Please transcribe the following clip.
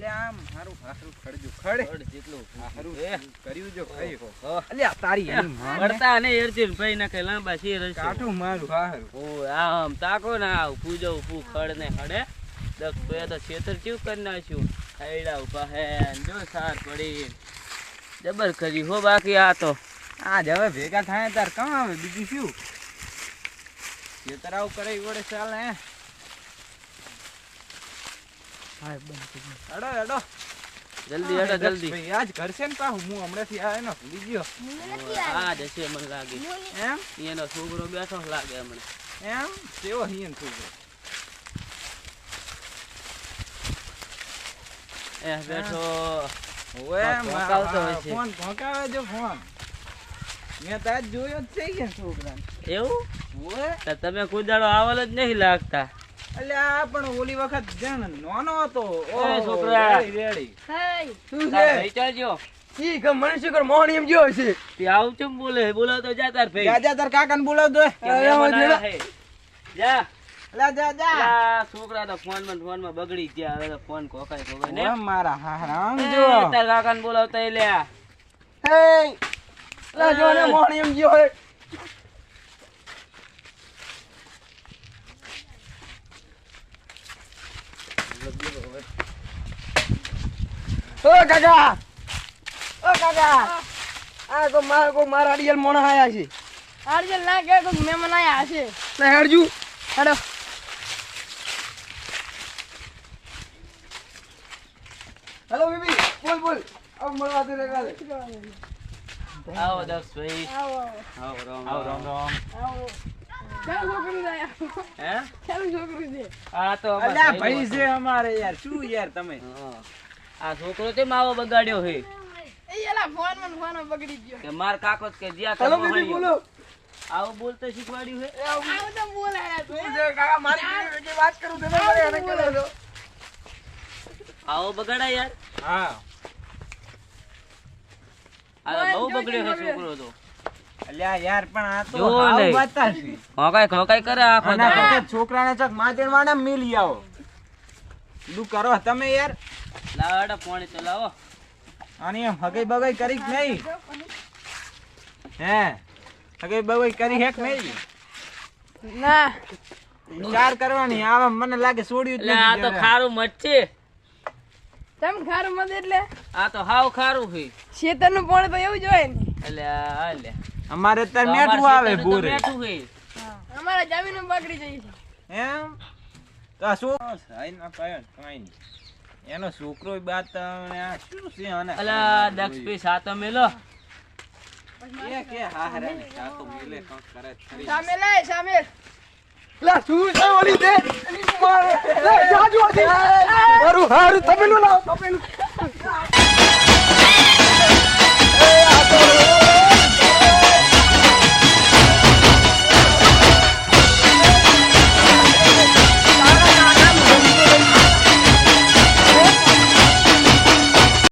અલ્યા આમ હારું હારું ખડજો ખડ. ખડ જેટલું હારું કર્યું જો ખાઈ અલ્યા તારી એની માને. ને એરચીન ભાઈ ના કઈ લાંબા છે રસ્તે. મારું. હારું. ઓ આમ તાકો ને આવ પૂજો ઉભું ખડ. ને હડે દક્ષ તો એ તો છેતર ચેવું કરી નાખ્યું? ખૈડા ઊભા હે જો સાર પડી. જબર કરી હો બાકી આ તો. આજ હવે ભેગા થાય તાર કામ આવે બીજું શું? ખેતરાવ કરે વડે ચાલે હે અડો અડો જલ્દી હડો જલ્દી. ભાઈ આજ કરશે ને પાછું હું હમણાંથી આ એનો ભૂલી ગયો આ જશે મને લાગે. એમ? એનો છોકરો બેઠો લાગે હમણાં. એમ? કેવો હિયન છોકરો એ બેઠો. ઓએ ભોંકાવતો હોય છે. ફોન ભોંકાવે જો ફોન. મેં તો આજ જોયો જ છે કે છોકરા એવું? ઓએ તમે કુદાડો આવલ જ નહીં લાગતા. અલ્યા પણ ઓલી વખત જણ નાનો હતો. ઓ છોકરા. રેડી શું છે? ચાલજો. ઈ કે મને શું કર મોહન એમ જેવો છે તે આવું ચમ બોલે? બોલાવ તો જા તાર ભાઈ. જા જા તાર કાકાને બોલાવ દો કે મહેમાન આયા હે. જા. લા જા જા. આ છોકરા તો ફોનમાં ફોનમાં બગડી ગયા. હવે ફોન કોકાય કોકાય ને. મારા હારા જો. તાર કાકાને બોલાવતા એ લ્યા. હે. લા જો ને મોહન એમ જેવો હે. ઓ કાકા! ઓ કાકા! આ કો મારા કો મારા અડિયલ મોણા આયા છે. અર્જુન ના કે કોઈ મહેમાન આયા હશે. ના હેડજુ. હેડો. હેલો બીબી બોલ બોલ. આવ મળવા દે રેગાલે આવો દક્ષ ભાઈ. આવો. આવો રામ આવ રામ રામ. આવો. છોકરું છે હે ચાલો છોકરું છે આ તો અમાર અલ્યા ભાઈ ભાઈ છે અમારે. યાર શું યાર તમે? હા. આ છોકરો તે માવો બગાડ્યો હે એ એલા ફોનમાં ફોન બગડી ગયો. કે માર કાકો કે જ્યાં હેલો તમે બેબી બોલો. આવું બોલતા શીખવાડ્યું હે આવું તો બોલાયા તું શું છે કાકા મારી વાત કરું તમે મારે એને કે આવો બગાડા યાર. હા. આ બહુ બગડ્યો છે છોકરો તો. અલ્યા યાર પણ આ તો હાવ નહીં. છે. ખોકાય ખોકાય કરે આખો આના છોકરાને ચક માજણ વાળા મિલી આવો. શું કરો તમે યાર. લાવો પાણી તો આની એમ હગઈ બગઈ કરી નહીં? હે? હગઈ બગઈ કરી હેક નહીં? ના. વિચાર કરવાની આવા મને લાગે છોડ્યું જ આ તો. ખારું મચ્છી તેમ ખારું મત એટલે? આ તો હાવ ખારું છે. શેતરનું પાણી તો એવું જ હોય ને. એટલે આ લે. અમારે અત્યારે મેઠું આવે ભૂરે. મેઠું જમીન બગડી જઈ છે. એમ? તો આ શું? સાઈ ના પાયો ને નહીં. એનો છોકરો બાત આ શું છે અને અલા દક્ષ પી સાતો મેલો. એ કે હા હરે સાતો મેલે કાંક કરે ખરી. સામે લે સામે. લા શું છે ઓલી તે? મારે લે જાજુ હતી મારું હારું તમે નો લાવ તમે નો